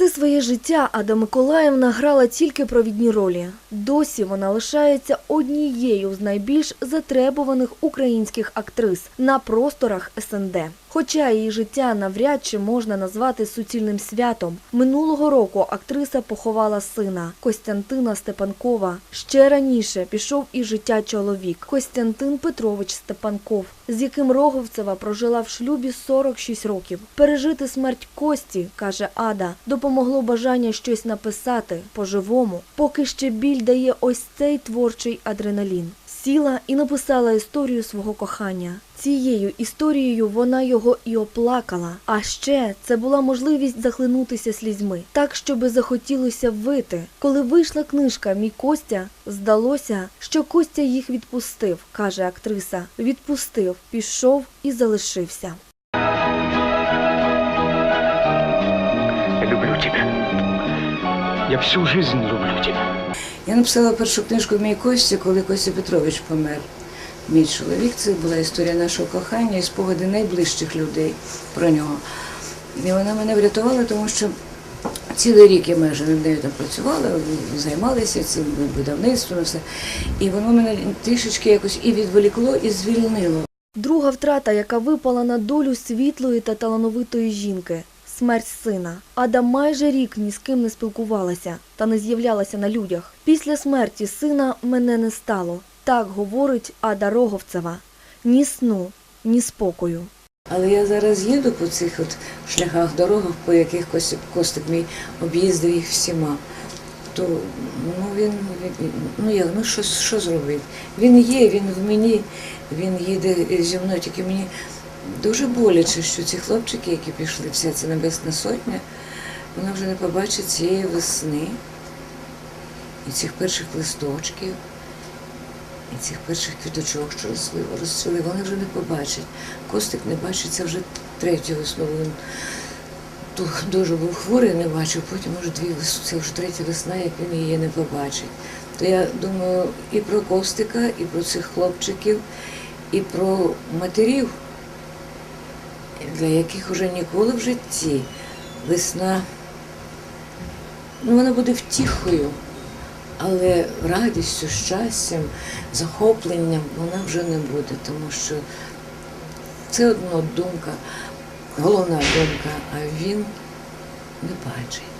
Все своє життя Ада Миколаївна грала тільки провідні ролі. Досі вона лишається однією з найбільш затребуваних українських актрис на просторах СНД. Хоча її життя навряд чи можна назвати суцільним святом. Минулого року актриса поховала сина Костянтина Степанкова. Ще раніше пішов і життя чоловік Костянтин Петрович Степанков, з яким Роговцева прожила в шлюбі 46 років. Пережити смерть Кості, каже Ада, допомогло бажання щось написати по-живому, поки ще біль дає ось цей творчий адреналін. Сіла і написала історію свого кохання. Цією історією вона його і оплакала. А ще це була можливість захлинутися слізьми, так щоби захотілося вити. Коли вийшла книжка Мій Костя, здалося, що Костя їх відпустив, каже актриса. Відпустив, пішов і залишився. Я люблю тебя. Я всю жизнь люблю тебя. Я написала першу книжку Мій Костя, коли Костя Петрович помер. Мій чоловік, це була історія нашого кохання і спогади найближчих людей про нього. І вона мене врятувала, тому що цілий рік я майже над нею там працювала, займалася цим видавництвом, все. І воно мене трішечки якось і відволікло, і звільнило. Друга втрата, яка випала на долю світлої та талановитої жінки смерть сина. Ада майже рік ні з ким не спілкувалася та не з'являлася на людях. Після смерті сина мене не стало. Так говорить Ада Роговцева. Ні сну, ні спокою. Але я зараз їду по цих от шляхах, дорогах, по яких Костик, мій об'їздив їх всіма. То ну він, ну як, ну що, що зробить? Він є, він в мені, він їде зі мною, тільки мені дуже боляче, що ці хлопчики, які пішли, вся ця небесна сотня, вона вже не побачить цієї весни і цих перших листочків. І цих перших квіточок, що росли, розцвіли, вони вже не побачать. Костик не бачить, це вже третю весну. Він дуже був хворий, не бачив, потім вже дві весни, це вже третя весна, як він її не побачить. То я думаю і про Костика, і про цих хлопчиків, і про матерів, для яких вже ніколи в житті весна, ну вона буде втіхою. Але радістю, щастям, захопленням вона вже не буде, тому що це одна думка, головна думка, а він не бачить.